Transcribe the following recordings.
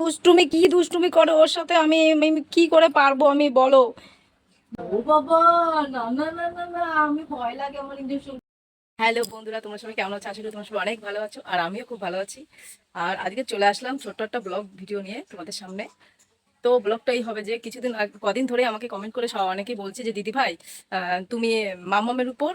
দুষ্টুমি, কি দুষ্টুমি করে? ওর সাথে আমি কি করে পারব? আমি বলো। ও বাবা, না না না না না, আমি ভয় লাগে আমার হ্যালো বন্ধুরা, তোমার সবাই কেমন আছো? আশা করি তোমরা সবাই অনেক ভালো আছো, আর আমিও খুব ভালো আছি। আর আজকে চলে আসলাম ছোট্ট একটা ব্লগ ভিডিও নিয়ে তোমাদের সামনে। তো ব্লগটাই হবে যে কিছুদিন কদিন ধরে আমাকে কমেন্ট করে সব অনেকেই বলছে যে, দিদি ভাই তুমি মামামের উপর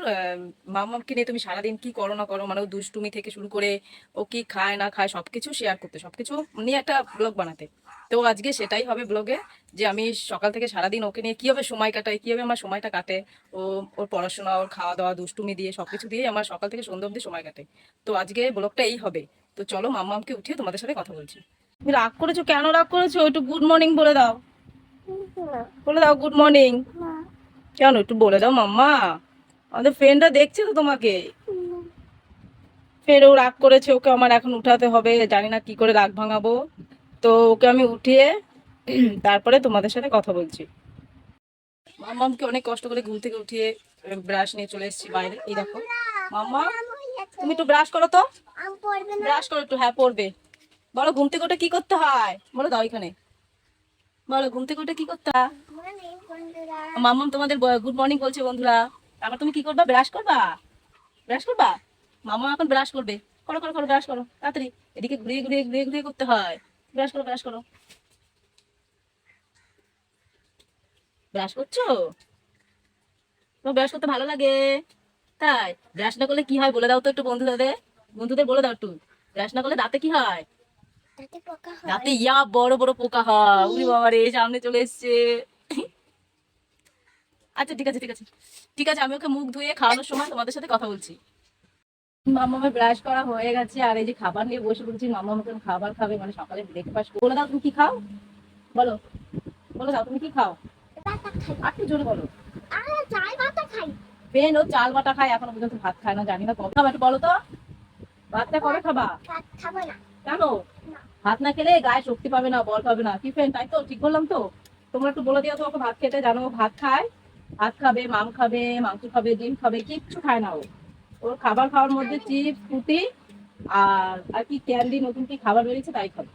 মামামকে নিয়ে তুমি সারাদিন কি করো না করো? মানে ও দুষ্টুমি থেকে শুরু করে ও কি খায় না খায় সবকিছু শেয়ার করতে, সবকিছু নিয়ে একটা ব্লগ বানাতে। তো আজকে সেটাই হবে ব্লগে যে আমি সকাল থেকে সারাদিন ওকে নিয়ে কীভাবে সময় কাটাই, কীভাবে আমার সময়টা কাটে, ও, ওর পড়াশোনা, ওর খাওয়া দাওয়া দুষ্টুমি দিয়ে, সবকিছু দিয়ে আমার সকাল থেকে সন্ধ্যা অবধি সময় কাটে। তো আজকে ব্লগটা এই হবে। তো চলো মাম্মামকে উঠিয়ে তোমাদের সাথে কথা বলছি। তুমি রাগ করেছ? কেন রাগ করেছ? একটু গুড মর্নিং বলে দাও। বলে দাও গুড মর্নিং কেন? একটু বলে দাও মাম্মা। আমাদের ফ্রেন্ডরা দেখছে তো তোমাকে। ফের ও রাগ করেছে ওকে আমার এখন উঠাতে হবে। জানি না কি করে রাগ ভাঙাবো। তো ওকে আমি উঠিয়ে তারপরে তোমাদের সাথে কথা বলছি। মাম্মামকে অনেক কষ্ট করে ঘুম থেকে উঠিয়ে ব্রাশ নিয়ে চলে এসেছি বাইরে। এই দেখো। মাম্মা তুমি একটু ব্রাশ করো তো। ব্রাশ করো একটু হ্যাঁ পড়বে বলো, ঘুম থেকে ওটা কি করতে হয়? বলো দাও এখানে। বলো, ঘুম থেকে ওটা কি করতে মাম্মাম তোমাদের গুড মর্নিং বলছে বন্ধুরা। তারপর তুমি কি করবা? ব্রাশ করবা? ব্রাশ করবা? মামা এখন ব্রাশ করবে। করো করো করো ব্রাশ করো। তাড়াতাড়ি। এদিকে ঘুরিয়ে ঘুরিয়ে ঘুরিয়ে ঘুরিয়ে করতে হয়। ব্রাশ করো ব্রাশ করো। ব্রাশ করছ? তোমার ব্রাশ করতে ভালো লাগে। তাই। ব্রাশ না করলে কি হয় বলে দাও তো একটু বন্ধুদের। বন্ধুদের বলে দাও একটু। ব্রাশ না করলে দাঁতে কি হয়? দাঁতে ইয়া বড় বড় পোকা হয়। উনি বাবা রে সামনে চলে এসছে। আচ্ছা ঠিক আছে ঠিক আছে। ঠিক আছে আমি ওকে মুখ ধুয়ে খাওয়ানোর সময় তোমাদের সাথে কথা বলছি। মামামের ব্রাশ করা হয়ে গেছে আর এই যে খাবার নিয়ে বসে মামা মতন খাবার খাবে মানে সকালে ব্রেকফাস্ট বলে দাও তুমি কি খাও? বলো। বলে দাও তুমি কি খাও? একটু জোরে বলো। পেন ও চাল বাটা খায় এখনও পর্যন্ত ভাত খায় না জানি না কবে খাবা বলো তো। ভাতটা কবে খাবা? কেন? ভাত না খেলে গায়ে শক্তি পাবে না, বল পাবে না। কি ফ্রেন্ড তাই তো? ঠিক বললাম তো? তোমরা একটু বলে দিও তো ওকে ভাত খেতে, জানো ভাত খায়। ভাত খাবে, মাম খাবে, মাংস খাবে, ডিম খাবে, কিচ্ছু খায় না ও। ওর খাবার খাওয়ার মধ্যে চিপস ফুটি আর আর কি ক্যান্ডি, নতুন কি খাবার বেরিয়েছে তাই খাবে।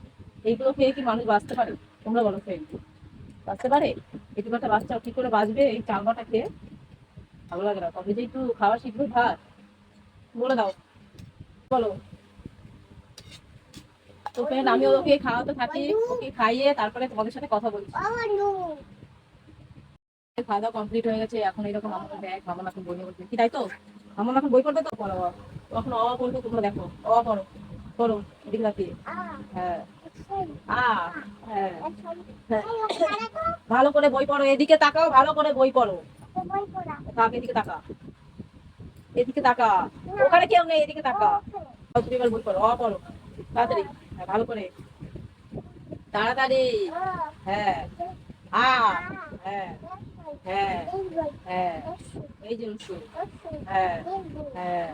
এইগুলো খেয়ে কি মানুষ বাঁচতে পারে? তোমরা বলো ফ্রেন্ড বাঁচতে পারে? একটু একটা বাচ্চা কি করে বাঁচবে? এই চালবাটা খেয়ে ভালো লাগে না। তবে যে একটু খাওয়া শিখবে ভাত। বলে দাও। বলো। আমি ওকে খাওয়াতে থাকি, ওকে খাইয়ে তারপরে তোমাদের সাথে কথা বলছি খাওয়া দাওয়া কমপ্লিট হয়ে গেছে, এখন এরকম আমার ব্যাগ মামা এখন বই নিয়ে কি তাই তো? মামা এখন বই পড়বে তো? পড়ো এখন অ তোমরা দেখো। অ পড়ো পড়ো, এদিকে হ্যাঁ। হ্যাঁ। হ্যাঁ। ভালো করে বই পড়ো, এদিকে তাকাও, ভালো করে বই পড়ো। এদিকে তাকা। এদিকে তাকা। ওখানে কেউ নেই, এদিকে তাকা। তুমি এবার বই পড়ো, অ পড়ো। তাড়াতাড়ি। ভালো করে। তাড়াতাড়ি। হ্যাঁ। আ হ্যাঁ। হ্যাঁ। হ্যাঁ। এই যে উঁচু। হ্যাঁ। হ্যাঁ।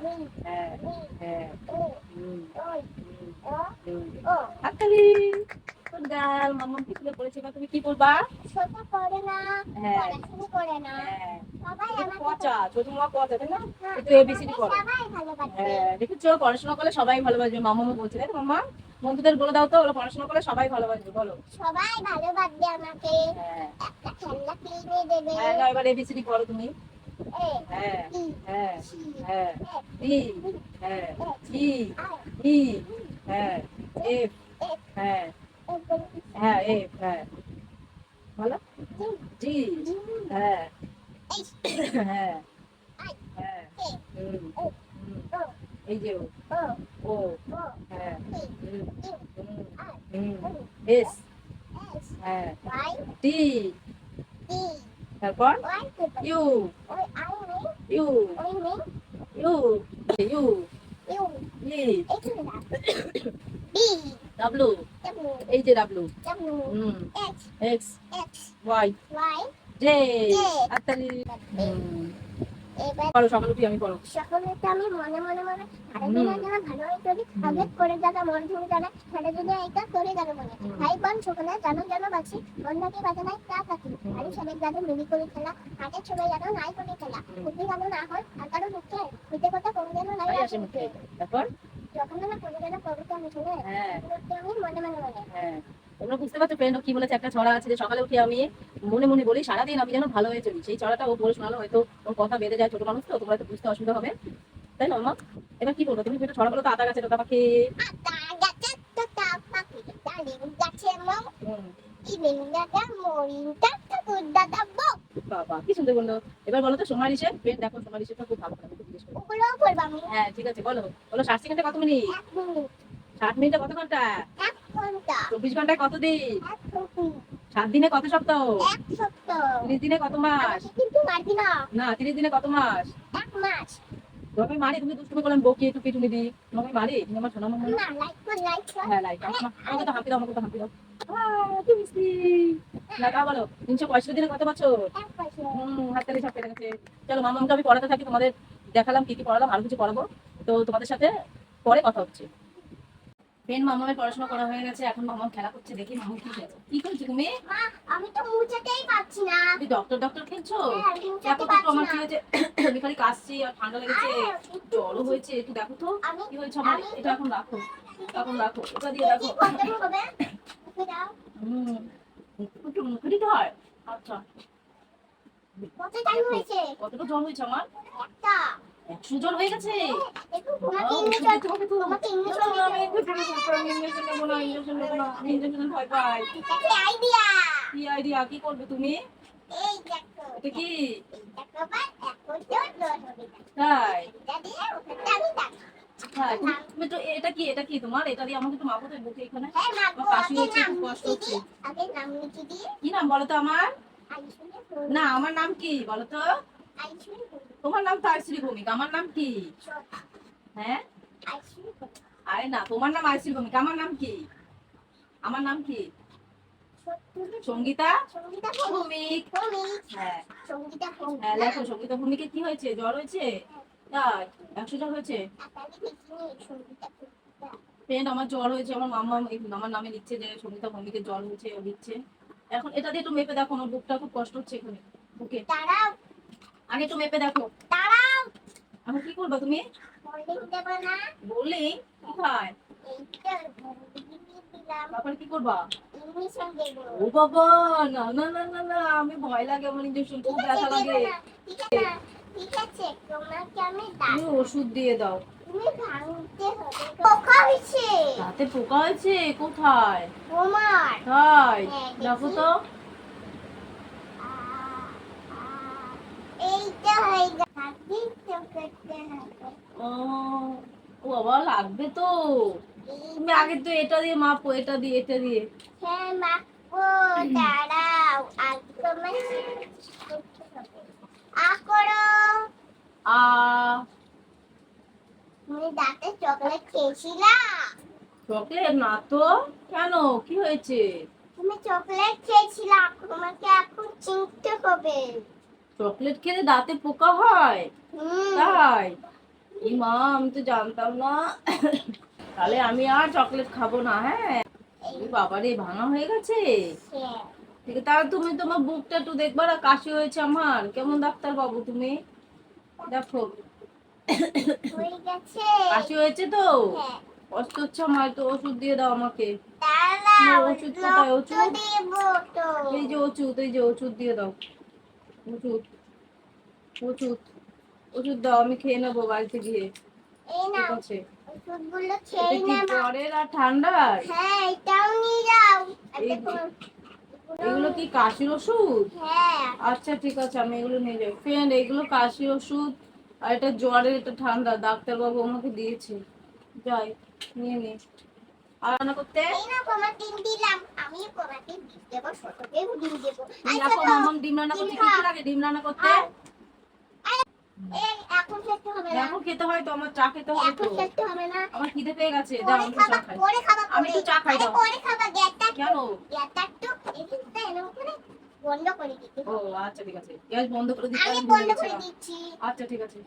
হ্যাঁ। হ্যাঁ। হাততালি। গার্ল মাম্মা কি তুলে পড়েছে এবার তুমি কি বলবা? হ্যাঁ। হ্যাঁ। এটা পচা। ছোট মামা পচা তাই না? একটু এবিসিডি পড়ো। হ্যাঁ দেখেছ? পড়াশোনা করলে সবাই ভালোবাসবে। মামা বলছে তাই না মাম্মা? বন্ধুদের বলে দাও তো ওরা পড়াশোনা করলে সবাই ভালোবাসবে বলো। সবাই ভালোবাসবে আমাকে। হ্যাঁ। একটা খেলনা কিনে দেবে। হ্যাঁ না, এবার এবিসিডি পড়ো তুমি। হ্যাঁ হ্যাঁ হ্যাঁ ই হ্যাঁ ই ই হ্যাঁ এফ হ্যাঁ হ্যাঁ এফ হ্যাঁ। বলো? জি, হ্যাঁ। এইচ, হ্যাঁ আই, হ্যাঁ এই যে ও হ্যাঁ এস হ্যাঁ টি তারপর U U U U E W এই যে W X, X Y Y, J J সকালে উঠি আমি পড়ো সকলে তো আমি মনে মনে মনে ভালোই করি আগে করে মন সারা দিনে এটা করে গেল মনে। ভাই বোন সকলে জানো জানো বাসি বন্ধাকে বাজে নাই তা থাকি আর সবাই যাদের মিলি করে খেলা আগের সময় যেন নাই করে খেলা। হুম। খুবই না হয় আর কারও মুখে কথা কোনো যেন নাই আসে। মুখে তারপর? যখন না কবিতা আমি শুনে হ্যাঁ। আমি মনে মনে মনে। হ্যাঁ। তোমরা বুঝতে পারছ ফ্রেন্ড কি বলেছে, একটা ছড়া আছে যে সকালে উঠে আমি মনে মনে বলি, সারাদিন আমি যেন ভালো হয়ে চলি। সেই ছড়াটা ও বলে শোনালো হয়তো ওর কথা বেঁধে যায় ছোট মানুষ তো, তোমরা তো বুঝতে অসুবিধা হবে। তাই না, মা? এবার কি বলব, তুমি ছড়া বলো তো, আতা গাছে পাখি। সুন্দর এবার বলো তো সোমার দেখো খুব ভালো হ্যাঁ ঠিক আছে, বলো। বলো, ষাট কত মিনিট? ষাট মিনিটে কত ঘণ্টা চব্বিশ ঘন্টায় কত দিন? সাত দিনে কত সপ্তাহ? তিরিশ দিনে কত মাস? না। তিরিশ দিনে কত মাস? এক মাস। তোমাকে মারি তুমি দুষ্টুমি করলাম বকিয়ে টুকি টুনি দি তোমাকে মারি তুমি আমার সোনা হ্যাঁ লাইক আমাকে তো হাঁপি দাও আমাকে তো হাঁপি দাও। বলো তিনশো পঁয়ষট্টি দিনে কত বছর? এক বছর। হুম হাততালি সব কেটে গেছে চলো মামাকে আমি পড়াতে থাকি তোমাদের দেখালাম কি কি পড়ালাম আরও কিছু পড়াবো। তো তোমাদের সাথে পরে কথা হচ্ছে। ফ্রেন্ড মামামের পড়াশোনা করা হয়ে গেছে এখন মামাম খেলা করছে দেখি মামু কি খেলছে। কি করছ তুমি? আমি তো মুছাতেই পারছি না। তুমি ডক্টর ডক্টর খেলছো? হ্যাঁ, এত তো আমার কি হয়েছে? আমি খালি কাশছি আর ঠান্ডা লেগেছে জ্বরও হয়েছে একটু দেখো তো কি হয়েছে আমার? এটা এখন রাখো এখন রাখো ওটা দিয়ে রাখো। হুম একটু মুখে দিতে হয়। আচ্ছা। কত টাইম হয়েছে? কতটা জ্বর হয়েছে আমার? একটা। তো। কি এটা কি? তো এটা তো কি তোমার? এটা দিয়ে আমাকে একটু মাপো তো বুকে এখানে। কি নাম বলো তো আমার? না, আমার নাম কি? বলো তো। তোমার নাম তো আইশ্রী ভৌমিক, আমার নাম কি? হ্যাঁ? আরে না, তোমার নাম আইশ্রী ভৌমিক, আমার নাম কি? আমার নাম কি? সঙ্গীতা? ভৌমিক হ্যাঁ। হ্যাঁ দেখো, সঙ্গীতা কি হয়েছে? জ্বর হয়েছে? একশো জ্বর হয়েছে? ফ্রেন্ড আমার জ্বর হয়েছে, আমার মামা আমার নামে লিখছে যে সঙ্গীতা ভৌমিকের জ্বর হয়েছে, লিখছে। এখন এটা দিয়ে একটু মেপে দেখো, আমার বুকটা খুব কষ্ট হচ্ছে এখানে। বুকে। আগে একটু মেপে দেখো। তারাও এখন কি করবা তুমি? বললি কি করবা? ও বাবা না না না না না আমি ভয় লাগে আমার ইঞ্জেকশন খুব ব্যথা লাগে। ঠিক আছে না, ঠিক আছে তোমাকে আমি দাঁত ওষুধ দিয়ে দাও। তুমি ভাঙতে হবে পোকা হয়েছে। তাতে পোকা হয়েছে? কোথায়? তোমার। তাই হ্যাঁ, দেখো। তো এইটা হয়ে গেছে তো করতে হবে ও বাবা, লাগবে তো। তুমি আগে তো এটা দিয়ে মাপো, এটা দিয়ে এটা দিয়ে। চকলেট খেয়েছিলা চকলেট কেন? কি হয়েছে? তুমি চকলেট তোমাকে এখন চিনতে হবে। চকলেট খেলে দাঁতে পোকা হয়? তাই? মা আমি তো জানতাম না। তাহলে আমি আর চকলেট খাব না হ্যাঁ? বাবারে ভাঙা হয়ে গেছে? হ্যাঁ। ঠিক তাহলে তুমি তোমার বুকটা একটু দেখবা না কাশি হয়েছে আমার। কেমন ডাক্তার বাবু তুমি? দেখো। কাশি হয়েছে তো? হ্যাঁ। কষ্ট হচ্ছে আমার একটু ওষুধ দিয়ে দাও আমাকে। ওষুধ কোথায়? ওষুধ? এই যে ওষুধ এই যে ওষুধ দিয়ে দাও। ওষুধ। ওষুধ। ওষুধ দাও আমি খেয়ে নেব বাড়িতে গিয়ে। ঠিক আছে। জ্বরের আর ঠান্ডার? হ্যাঁ এগুলো কি কাশির ওষুধ? হ্যাঁ। আচ্ছা ঠিক আছে আমি এগুলো নিয়ে যাই। ফ্রেন্ড এগুলো কাশির ওষুধ আর এটা জ্বরের এটা ঠান্ডা। ডাক্তারবাবু আমাকে দিয়েছে। যাই নিয়ে নে। করতে? ডিম দিলাম। আমি ডিম দেবো ছোটকেও ডিম দেবো। তুমি আচ্ছা ডিম রান্না করতে কি লাগে? ডিম রান্না করতে? এখন খেতে হবে না। এখন খেতে হয় তো আমার চা খেতে হবে এখন খেতে হবে না। আমার খিদে পেয়ে গেছে। দাও আমি চা খাই। পরে খাবা আমি পরে। চা খাই দাও। পরে খাবা গ্যাসটা কেন? গ্যাসটা একটু এখানটা এরকম করে বন্ধ করে দিতে ও আচ্ছা ঠিক আছে। গ্যাস বন্ধ করে দিতে আমি আমি বন্ধ করে দিচ্ছি। আচ্ছা ঠিক আছে।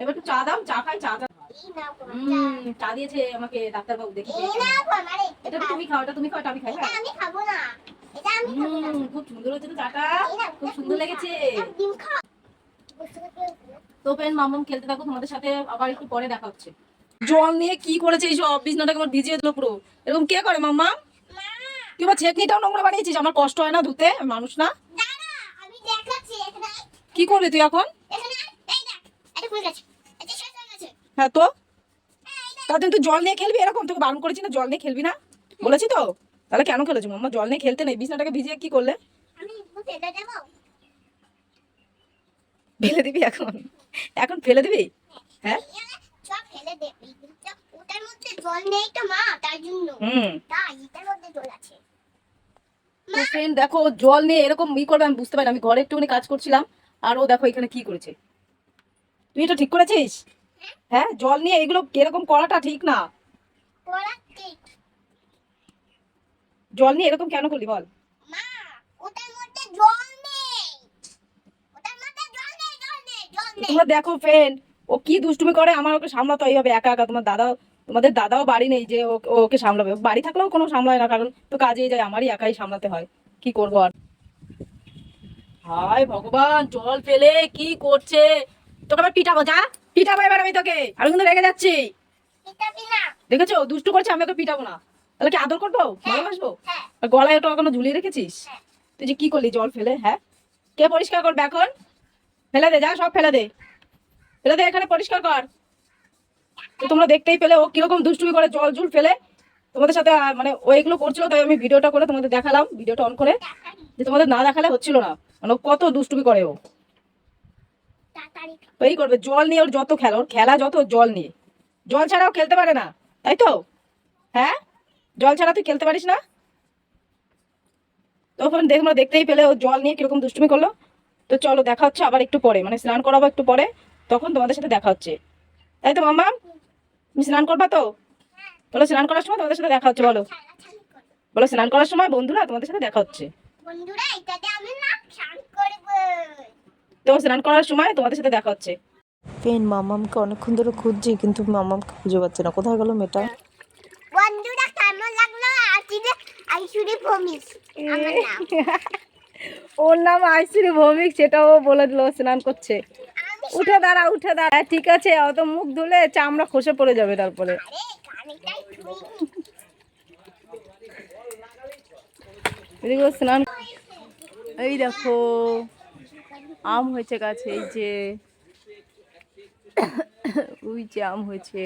এবার একটু চা দাও চা খাই চা চা। হুম দিয়েছে আমাকে ডাক্তারবাবু দেখে এই নাও তোমার একটু এটা। তুমি খাও। এটা তুমি খাও এটা আমি খাই আমি খাব না। এটা আমি খাব না। হুম, খুব সুন্দর হয়েছে তো চাটা। খুব সুন্দর লেগেছে? তো পেন মামুম খেলতে থাকো তোমাদের সাথে আবার একটু পরে দেখা হচ্ছে। জল নিয়ে কি করেছে এই সব বিছনাটাকে আমার ভিজিয়ে দিল পুরো। এরকম কে করে মাম্মা? তুই আবার ছেকনিটাও নোংরা বানিয়েছিস? আমার কষ্ট হয় না ধুতে মানুষ না? কি করবি তুই এখন এখানে এই দেখ এটা ফুল গেছে এটা শেষ হয়ে তো? তাহলে তুই জল নিয়ে খেলবি? এরকম তোকে বারণ করেছি না জল নিয়ে খেলবি না? বলেছি তো? তাহলে কেন খেলেছো মাম্মা? জল নিয়ে খেলতে নেই। বিছনাটাকে ভিজিয়ে কি করলে? ফেলে দিবি এখন? এখন ফেলে দিবি? হ্যাঁ? ফেলে দেবি ওটার মধ্যে জল নেই তো মা তার জন্য। হুম। তাই এটার মধ্যে জল আছে। ফ্রেন্ড দেখো জল নিয়ে এরকম ই করবে আমি বুঝতে পারি আমি ঘরে একটুখানি কাজ করছিলাম আর ও দেখো এখানে কি করেছে। তুই এটা ঠিক করেছিস? হ্যাঁ জল নিয়ে এগুলো কীরকম করাটা ঠিক না? জল নিয়ে এরকম কেন করলি বল? তোমরা দেখো ফ্রেন্ড ও কি দুষ্টুমি করে আমার ওকে সামলাতে হয় এইভাবে একা একা। তোমার দাদাও তোমাদের দাদাও বাড়ি নেই যে ওকে সামলাবে। বাড়ি থাকলেও কোনো সামলায় না কারণ তো কাজেই যায় আমারই একাই সামলাতে হয়। কি করব আর? হায় ভগবান জল ফেলে কি করছে? তোকে আবার পিটাবো যা। পিটাবো এবার আমি তোকে। আমি কিন্তু রেগে যাচ্ছি। দেখেছ? দুষ্টু করছে আমি ওকে পিটাবো না। তাহলে কি আদর করব? ভালোবাসবো? হ্যাঁ। আর গলায় ওটা এখনও ঝুলিয়ে রেখেছিস? তুই যে কি করলি? জল ফেলে হ্যাঁ? কে পরিষ্কার করবে এখন ফেলে দে যা সব ফেলে দে। ফেলে দে এখানে পরিষ্কার কর। তো তোমরা দেখতেই পেলে ও কীরকম দুষ্টুমি করে জল জুল ফেলে। তোমাদের সাথে মানে ও এগুলো করছিল তাই আমি ভিডিওটা করে তোমাদের দেখালাম ভিডিওটা অন করে। যে তোমাদের না দেখালে হচ্ছিল না। মানে কত দুষ্টুমি করে ও। এই করবে জল নিয়ে ওর যত খেলা ওর খেলা যত জল নিয়ে। জল ছাড়াও খেলতে পারে না তাই তো? হ্যাঁ? জল ছাড়া তুই খেলতে পারিস না? তখন দেখ দেখতেই পেলে ও জল নিয়ে কীরকম দুষ্টুমি করল। তো চলো দেখা হচ্ছে আবার একটু পরে মানে স্নান করাবো একটু পরে তখন তোমাদের সাথে দেখা হচ্ছে। তাই তো মাম্মা তুমি স্নান করবা তো? বলো স্নান করার সময় তোমাদের সাথে দেখা হচ্ছে বলো। বলো স্নান করার সময় বন্ধুরা তোমাদের সাথে দেখা হচ্ছে। বন্ধুরা এটাতে আমি না স্নান করব। তো স্নান করার সময় তোমাদের সাথে দেখা হচ্ছে। পেন মামামকে অনেকক্ষণ ধরে খুঁজছি কিন্তু মামামকে খুঁজে পাচ্ছি না। কোথায় গেল মেয়েটা? বন্ধুরা কেমন লাগল? আজকে আইসুরি ভমিস আমার নাম। ওর নাম আইসিরি ভৌমিক সেটাও বলে দিল স্নান করছে। উঠে দাঁড়া উঠে দাঁড়া। হ্যাঁ, ঠিক আছে অত মুখ ধুলে চামড়া খসে পড়ে যাবে তারপরে। ও স্নান এই দেখো। আম হয়েছে গাছে, এই যে, ওই যে আম হয়েছে।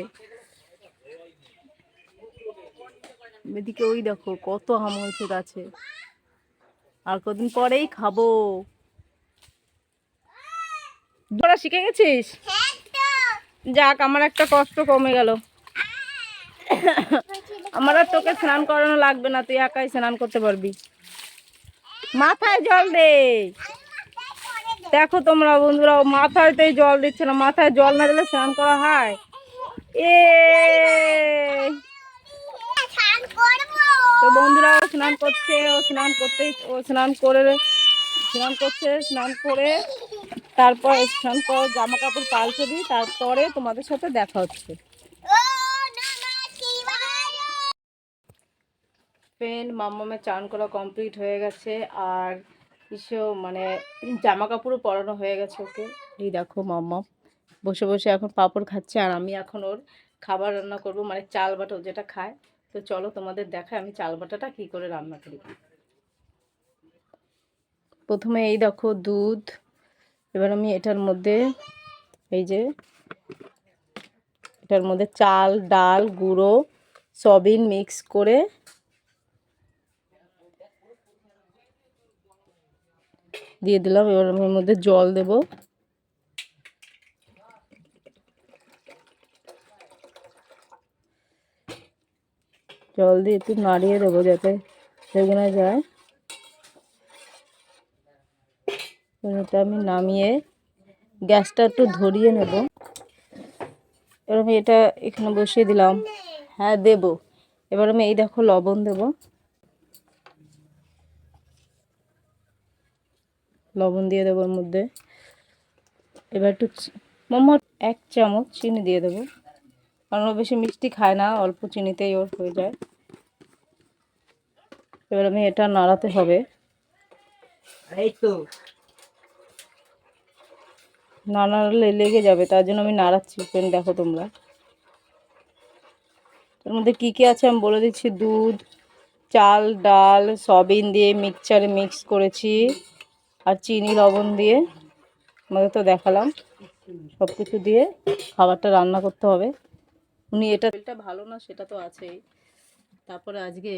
এদিকে ওই দেখো, কত আম হয়েছে গাছে। আর কদিন পরেই খাব। তোরা শিখে গেছিস? যাক, আমার একটা কষ্ট কমে গেল। আমার আর তোকে স্নান করানো লাগবে না, তুই একাই স্নান করতে পারবি। মাথায় জল দে। দেখো তোমরা বন্ধুরা ও মাথায়তেই জল দিচ্ছে না, মাথায় জল না দিলে স্নান করা হয়? এ তো বন্ধুরা স্নান করছে, ও স্নান করতেই, ও স্নান করে, স্নান করছে, স্নান করে, তারপর স্নান করে জামা কাপড় পাল্টে দিই, তারপরে তোমাদের সাথে দেখা হচ্ছে। ফ্রেন্ড মাম্মামের চান করা কমপ্লিট হয়ে গেছে, আর কিছু মানে জামা কাপড়ও পরানো হয়ে গেছে ওকে। এই দেখো মাম্মাম বসে বসে এখন পাঁপড় খাচ্ছে আর আমি এখন ওর খাবার রান্না করব মানে চাল বাটা যেটা খায়। তো চলো তোমাদের দেখায় আমি চাল বাটাটা কী করে রান্না করি। প্রথমে এই দেখো দুধ, এবার আমি এটার মধ্যে এই যে এটার মধ্যে চাল, ডাল, গুঁড়ো সবিন মিক্স করে দিয়ে দিলাম, এবার আমি মধ্যে জল দেব। জল দিয়ে একটু নাড়িয়ে দেবো যাতে না যায়। এটা আমি নামিয়ে গ্যাসটা একটু ধরিয়ে নেব। এবার আমি এটা এখানে বসিয়ে দিলাম। হ্যাঁ দেবো। এবার আমি এই দেখো লবণ দেবো। লবণ দিয়ে দেবো এর মধ্যে। এবার একটু চি- মোমো এক চামচ চিনি দিয়ে দেবো। কারণ ও বেশি মিষ্টি খায় না অল্প চিনিতেই ওর হয়ে যায়। এবার আমি এটা নাড়াতে হবে। না নাড়ালে লেগে যাবে তার জন্য আমি নাড়াচ্ছি। ফ্রেন্ড দেখো তোমরা। তার মধ্যে কী কী আছে আমি বলে দিচ্ছি? দুধ চাল ডাল সয়াবিন দিয়ে মিক্সচারে মিক্স করেছি। আর চিনি, লবণ দিয়ে আমাদের তো দেখালাম সব কিছু দিয়ে খাবারটা রান্না করতে হবে। উনি এটা এটা ভালো না, সেটা তো আছেই। তারপরে আজকে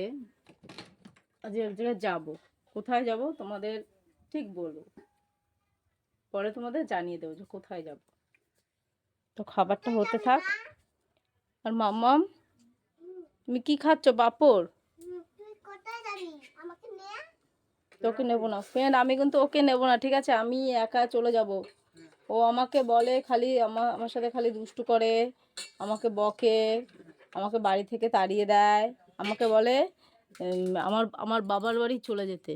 আজকে এক জায়গায় যাব। কোথায় যাব তোমাদের ঠিক বলব। পরে তোমাদের জানিয়ে দেবো যে কোথায় যাব। তো খাবারটা হতে থাক। আর মাম্মাম, তুমি কি খাচ্ছ? পাপড়? কোথায় যাবি? আমাকে নে তোকে নেব না। ফ্রেন্ড, আমি কিন্তু ওকে নেব না, ঠিক আছে? আমি একা চলে যাব। ও আমাকে বলে খালি আমার আমার সাথে খালি দুষ্টু করে, আমাকে বকে, আমাকে বাড়ি থেকে তাড়িয়ে দেয়, আমাকে বলে আমার আমার বাবার বাড়ি চলে যেতে।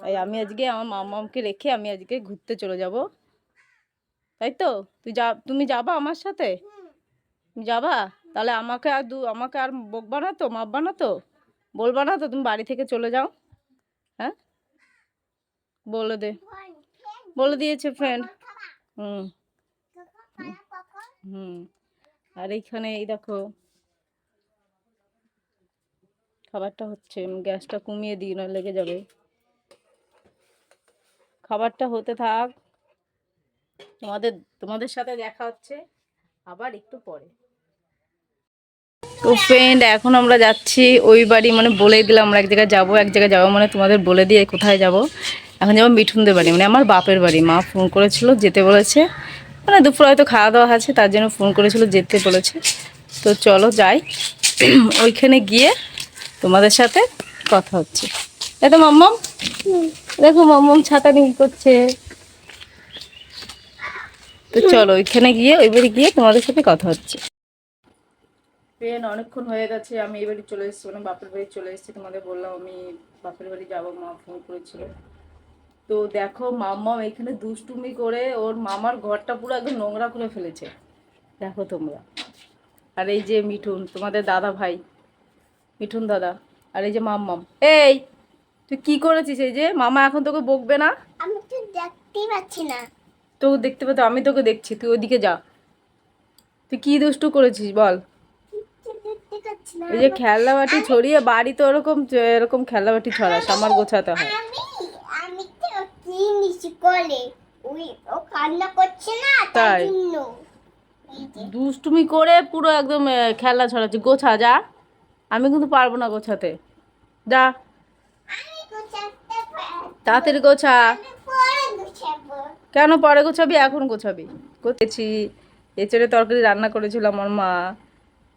তাই আমি আজকে আমার মামাকে রেখে আমি আজকে ঘুরতে চলে যাব। তাই তো? তুই যা, তুমি যাবা আমার সাথে? যাবা? তাহলে আমাকে আর দু, আমাকে আর বকবা না তো না তো বলবা না তো, তুমি বাড়ি থেকে চলে যাও। হ্যাঁ? বলে দে। বলে দিয়েছে ফ্রেন্ড হুম। হুম। আর এইখানে এই দেখো, খাবারটা হচ্ছে গ্যাসটা কমিয়ে দিই না লেগে যাবে। খাবারটা হতে থাক। তোমাদের তোমাদের সাথে দেখা হচ্ছে আবার একটু পরে। তো ফ্রেন্ড এখন আমরা যাচ্ছি ওই বাড়ি মানে বলে দিলাম আমরা এক জায়গায় যাব, এক জায়গায় যাব মানে তোমাদের বলে দিয়ে কোথায় যাব। এখন যাব মিঠুনদের বাড়ি মানে আমার বাপের বাড়ি। মা ফোন করেছিল, যেতে বলেছে। মানে দুপুর হয়তো খাওয়া দাওয়া আছে, তার জন্য ফোন করেছিল, যেতে বলেছে। তো চলো যাই। ওইখানে গিয়ে তোমাদের সাথে কথা হচ্ছে। এতো মাম্মাম। দেখো মাম্মাম ছাতা নিয়ে করছে। তো চলো ওইখানে গিয়ে, ওই বাড়ি গিয়ে তোমাদের সাথে কথা হচ্ছে। ট্রেন অনেকক্ষণ হয়ে গেছে আমি এই বাড়ি চলে এসেছি মানে বাপের বাড়ি চলে এসেছি। তোমাদের বললাম আমি বাপের বাড়ি যাব মা ফোন করেছিল। তো দেখো মাম্মা এখানে দুষ্টুমি করে ওর মামার ঘরটা পুরো একদম নোংরা করে ফেলেছে। দেখো তোমরা। আর এই যে মিঠুন তোমাদের দাদা ভাই মিঠুন দাদা আর এই যে মাম্মাম। এই তুই কি করেছিস এই যে? মামা এখন তোকে বকবে না? আমি তো দেখতেই পাচ্ছি না। তোকে দেখতে পেতো আমি তোকে দেখছি তুই ওদিকে যা। তুই কি দুষ্টু করেছিস বল কিচ্ছু দেখতে পাচ্ছি না এই যে খেলনা বাটি ছড়িয়ে বাড়ি তো ওরকম এরকম খেলনা বাটি ছড়াস আমার গোছাতে হয়। আমি কি নিচু করে ওই ও কান্না করছে না তাই? দুষ্টুমি করে পুরো একদম খেলনা ছড়াচ্ছি। গোছা যা। আমি কিন্তু পারব না গোছাতে। যা। তাড়াতাড়ি গোছা। কেন পরে গোছাবি? এখন গোছাবি। গোছেছি। এচড়ে তরকারি রান্না করেছিল আমার মা।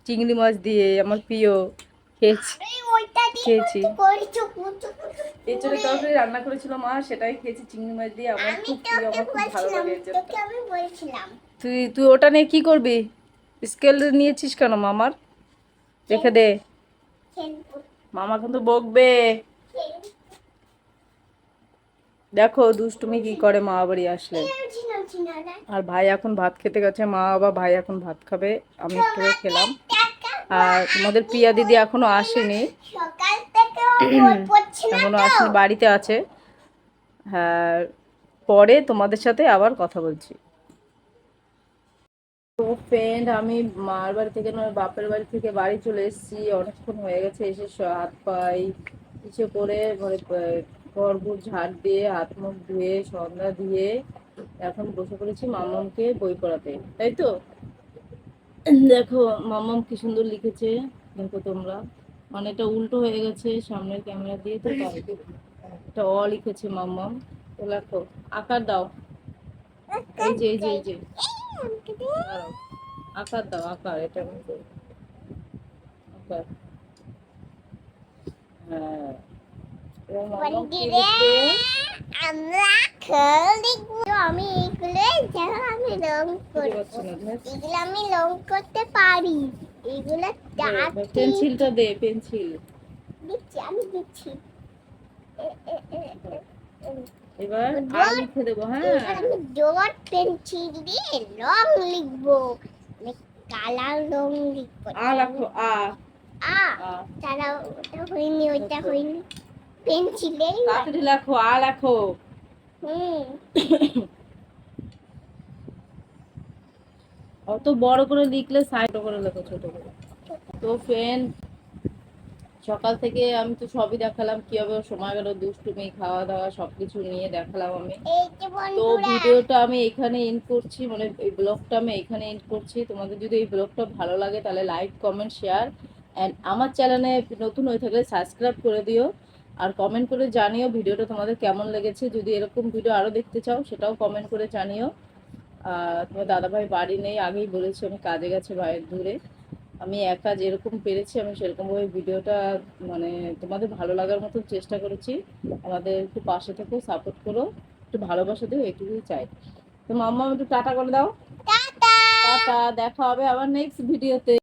চিংড়ি মাছ দিয়ে আমার প্রিয় খেয়েছি। খেয়েছি। এচড়ে তরকারি রান্না করেছিল মা সেটাই খেয়েছি চিংড়ি মাছ দিয়ে আমার খুব প্রিয় আমার খুব ভালো বলছিলাম লাগে এঁচোড়টা। তোকে আমি বলছিলাম। তুই তুই ওটা নিয়ে কি করবি? স্কেল নিয়েছিস কেন মামার? রেখে দে। মামা কিন্তু বকবে। দেখো দুষ্টুমি কি করে মা বাড়ি আসলে। আর ভাই এখন ভাত খেতে গেছে মা বাবা ভাই এখন ভাত খাবে আমি একটু খেলাম। আর তোমাদের প্রিয়া দিদি এখনও আসেনি। এখনও আসেনি বাড়িতে আছে। হ্যাঁ পরে তোমাদের সাথে আবার কথা বলছি। তো ফ্রেন্ড আমি মার বাড়ি থেকে নয় বাপের বাড়ি থেকে বাড়ি চলে এসেছি। অনেকক্ষণ হয়ে গেছে এসে হাত পাই কিছু করে ঘরে ঘর ঝাড় দিয়ে হাত মুখ ধুয়ে সন্ধ্যা দিয়ে এখন বসে পড়েছি মামামকে বই পড়াতে। তাই তো? দেখো, মামাম কি সুন্দর লিখেছে দেখো তোমরা। এটা উল্টো হয়ে গেছে সামনের ক্যামেরা দিয়ে, তো এটা অ লিখেছে মামাম। তো লেখো, আকার দাও। এই যে এই যে এই যে। আকার দাও, আকার, এটা আকার। হ্যাঁ এবার মামাম কি লিখবে? আমরা আমি এগুলো আমি রং। এগুলো আমি করতে পারি এগুলো পেন্সিলটা দে পেন্সিল। দিচ্ছি আমি দিচ্ছি এবার আর লিখে দেবো হ্যাঁ। এবার আমি ডট পেন্সিল দিয়ে রং লিখব। আমি কালার রং লিখব। আ লেখো আ। আ আ তারা ওটা হয়নি ওইটা হয়নি। আ লেখো। হুম। অত বড় করে লিখলে সাইড করে লেখো ছোট করে। তো ফ্রেন্ড সকাল থেকে আমি তো সবই দেখালাম কীভাবে সময় গেল দুষ্টুমি খাওয়া দাওয়া সবকিছু নিয়ে দেখালাম আমি। তো ভিডিওটা আমি এখানে এন্ড করছি মানে এই ব্লগটা আমি এখানে এন্ড করছি। তোমাদের যদি এই ব্লগটা ভালো লাগে তাহলে লাইক কমেন্ট শেয়ার অ্যান্ড আমার চ্যানেলে নতুন হয়ে থাকলে সাবস্ক্রাইব করে দিও। আর কমেন্ট করে জানিও ভিডিওটা তোমাদের কেমন লেগেছে। যদি এরকম ভিডিও আরও দেখতে চাও সেটাও কমেন্ট করে জানিও। আর তোমার দাদাভাই বাড়ি নেই আগেই বলেছি আমি কাজে গেছে বাইরে দূরে। আমি একা যেরকম পেরেছি আমি সেরকমভাবে ভিডিওটা মানে তোমাদের ভালো লাগার মতো চেষ্টা করেছি। আমাদের একটু পাশে থেকেও সাপোর্ট করো একটু ভালোবাসা দিও এটুকুই চাই। তো মাম্মা একটু টাটা করে দাও। টাটা! দেখা হবে আবার নেক্সট ভিডিওতে